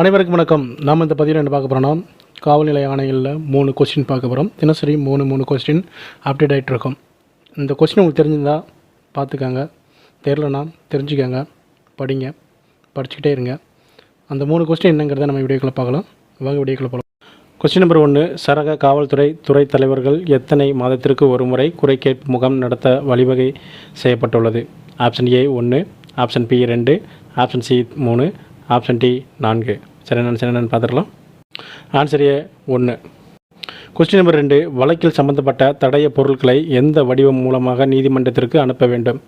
அனைவருக்கும் வணக்கம். நாம் இந்த பதிவில் என்ன பார்க்க போகிறோம்னா காவல்நிலை ஆணைகளில் மூணு கொஸ்டின் பார்க்க போகிறோம் தினசரி மூணு மூணு கொஸ்டின் அப்டேட் ஆகிட்டு இருக்கும். இந்த கொஸ்டின் உங்களுக்கு தெரிஞ்சிருந்தால் பார்த்துக்கோங்க. தெரிலனா தெரிஞ்சுக்கோங்க. படிங்க. படிச்சுக்கிட்டே இருங்க. அந்த மூணு கொஸ்டின் என்னங்கிறத நம்ம வீடியோக்களை பார்க்கலாம். வாங்க வீடியோக்களை போகலாம் கொஸ்டின் நம்பர் ஒன்று சரக காவல்துறை துறை தலைவர்கள் எத்தனை மாதத்திற்கு ஒரு முறை குறை முகாம் நடத்த வழிவகை செய்யப்பட்டுள்ளது? ஆப்ஷன் ஏ ஒன்று ஆப்ஷன் பி ரெண்டு ஆப்ஷன் சி மூணு ஆப்ஷன் டி நான்கு. சரி என்னென்னு சரி என்னென்னு பார்த்துக்கலாம் ஆன்சர் ஏ ஒன்று கொஸ்டின் நம்பர் ரெண்டு வழக்கில் சம்பந்தப்பட்ட தடைய பொருட்களை எந்த வடிவம் மூலமாக நீதிமன்றத்திற்கு அனுப்ப வேண்டும்?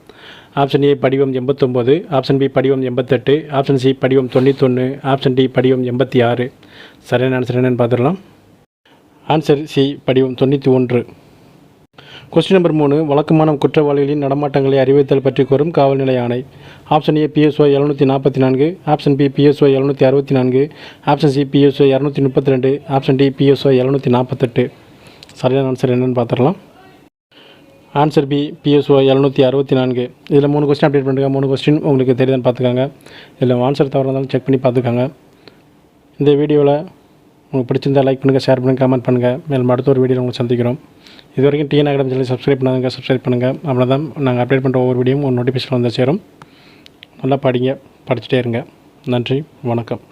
ஆப்ஷன் ஏ படிவம் எண்பத்தொம்போது ஆப்ஷன் பி படிவம் எண்பத்தெட்டு ஆப்ஷன் சி படிவம் தொண்ணூத்தொன்று ஆப்ஷன் டி படிவம் எண்பத்தி ஆறு. சரியான ஆன்சர் என்னென்னு பார்த்துடலாம். ஆன்சர் சி படிவம் தொண்ணூற்றி ஒன்று. கொஸ்டின் நம்பர் மூணு வழக்கமான குற்றவாளிகளின் நடமாட்டங்களை அறிவித்தல் பற்றி கூறும் காவல் நிலைய ஆணை ஆப்ஷன் ஏ பிஎஸ்ஓ எழுநூற்றி நாற்பத்தி நான்கு ஆப்ஷன் பி பிஎஸ்ஓ எழுநூற்றி அறுபத்தி நான்கு ஆப்ஷன் சி பிஎஸ்ஓ இரநூத்தி முப்பத்தி ரெண்டு ஆப்ஷன் டி பிஎஸ்ஓ எழுநூற்றி நாற்பத்தெட்டு சரியான ஆன்சர் என்னென்னு பார்த்துடலாம். ஆன்சர் பி பிஎஸ்ஓ எழுநூற்றி அறுபத்தி நான்கு இதில் மூணு கொஸ்டின் அப்டேட் பண்ணுங்க மூணு கொஸ்டின் உங்களுக்கு தெரியுதுன்னு பார்த்துக்கோங்க. இதில் ஆன்சர் தவறாக இருந்தாலும் செக் பண்ணி பார்த்துக்கோங்க. இந்த வீடியோவில் உங்களுக்கு பிடிச்சிருந்தால் லைக் பண்ணுங்கள் ஷேர் பண்ணுங்கள் கமெண்ட் பண்ணுங்கள் மேலும் அடுத்த ஒரு வீடியோவில் உங்களுக்கு சந்திக்கிறோம். இது வரைக்கும் டிஎன் அகாடமி சேனல் சப்ஸ்கிரைப் பண்ணாதுங்க சப்ஸ்கிரைப் பண்ணுங்கள் அவ்வளோதான் நாங்கள் அப்டேட் பண்ணுற ஒவ்வொரு வீடியோவும் ஒரு நோட்டிஃபிகேஷன் வந்து சேரும். நல்லா படிங்க படிச்சுட்டே இருங்க. நன்றி வணக்கம்.